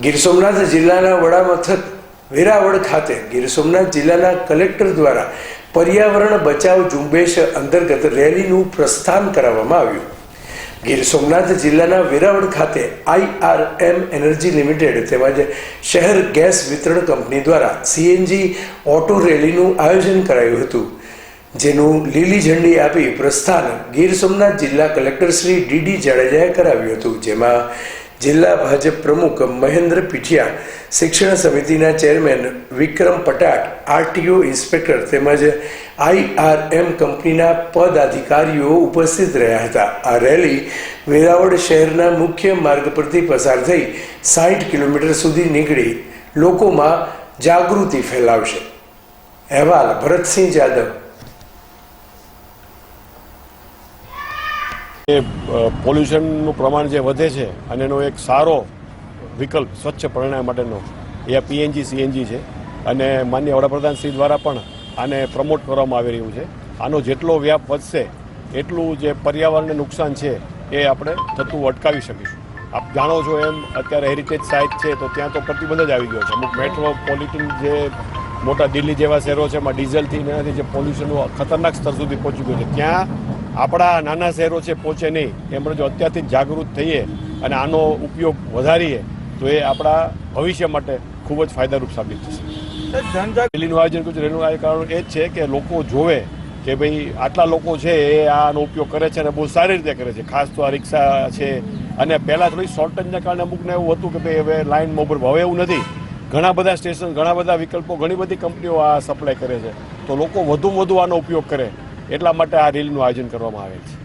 ગીર સોમનાથ જિલ્લાના વડામથક વેરાવળ ખાતે ગીર સોમનાથ જિલ્લાના કલેક્ટર દ્વારા પર્યાવરણ બચાવ ઝુંબેશ અંતર્ગત રેલીનું પ્રસ્થાન કરાવવામાં આવ્યું. ગીર સોમનાથ જિલ્લાના વેરાવળ ખાતે આઈઆરએમ એનર્જી લિમિટેડ તેમજ શહેર ગેસ વિતરણ કંપની દ્વારા સીએનજી ઓટો રેલીનું આયોજન કરાયું હતું. જેનું લીલી ઝંડી આપી પ્રસ્થાન ગીર સોમનાથ જિલ્લા કલેક્ટર શ્રી ડીડી જાડેજાએ કરાવ્યું હતું. જેમાં જિલ્લા ભાજપ પ્રમુખ મહેન્દ્ર પીઠિયા, શિક્ષણ સમિતિના chairman Vikram Patat, RTO inspector તેમજ આઈઆરએમ કંપનીના પદાધિકારીઓ ઉપસ્થિત રહ્યા હતા. આ રેલી વેરાવળ શહેરના મુખ્ય માર્ગ પરથી પસાર થઈ સાઠ કિલોમીટર સુધી નીકળી લોકોમાં જાગૃતિ ફેલાવશે. અહેવાલ ભરતસિંહ જાદવ. એ પોલ્યુશનનું પ્રમાણ જે વધે છે અને એનો એક સારો વિકલ્પ સ્વચ્છ પરિણામ માટેનો, એ પીએનજી સીએનજી છે. અને માન્ય વડાપ્રધાન શ્રી દ્વારા પણ આને પ્રમોટ કરવામાં આવી રહ્યું છે. આનો જેટલો વ્યાપ વધશે, એટલું જે પર્યાવરણને નુકસાન છે, એ આપણે થતું અટકાવી શકીશું. આપ જાણો છો એમ, અત્યારે હેરિટેજ સાઇટ છે, તો ત્યાં તો પ્રતિબંધ જ આવી ગયો છે. અમુક મેટ્રોપોલિટન જે મોટા દિલ્હી જેવા શહેરો છે, એમાં ડીઝલથી એનાથી જે પોલ્યુશનનું ખતરનાક સ્તર સુધી પહોંચી ગયું છે. ત્યાં આપણા નાના શહેરો છે, પહોંચે નહીં. એમ જો અત્યારથી જાગૃત થઈએ અને આનો ઉપયોગ વધારીએ, તો એ આપણા ભવિષ્ય માટે ખૂબ જ ફાયદારૂપ સાબિત થશે. રેલીનું આયોજન કર્યું રેલીનું કારણ એ જ છે કે લોકો જોવે કે ભાઈ આટલા લોકો છે, એ આનો ઉપયોગ કરે છે અને બહુ સારી રીતે કરે છે. ખાસ તો આ રિક્ષા છે. અને પહેલાં થોડી શોર્ટેજના કારણે અમુકને એવું હતું કે ભાઈ હવે લાઇન મોબર હવે એવું નથી. ઘણા બધા સ્ટેશન ઘણા બધા વિકલ્પો, ઘણી બધી કંપનીઓ આ સપ્લાય કરે છે. તો લોકો વધુમાં વધુ આનો ઉપયોગ કરે. એટલા માટે આ રેલીનું આયોજન કરવામાં આવે છે.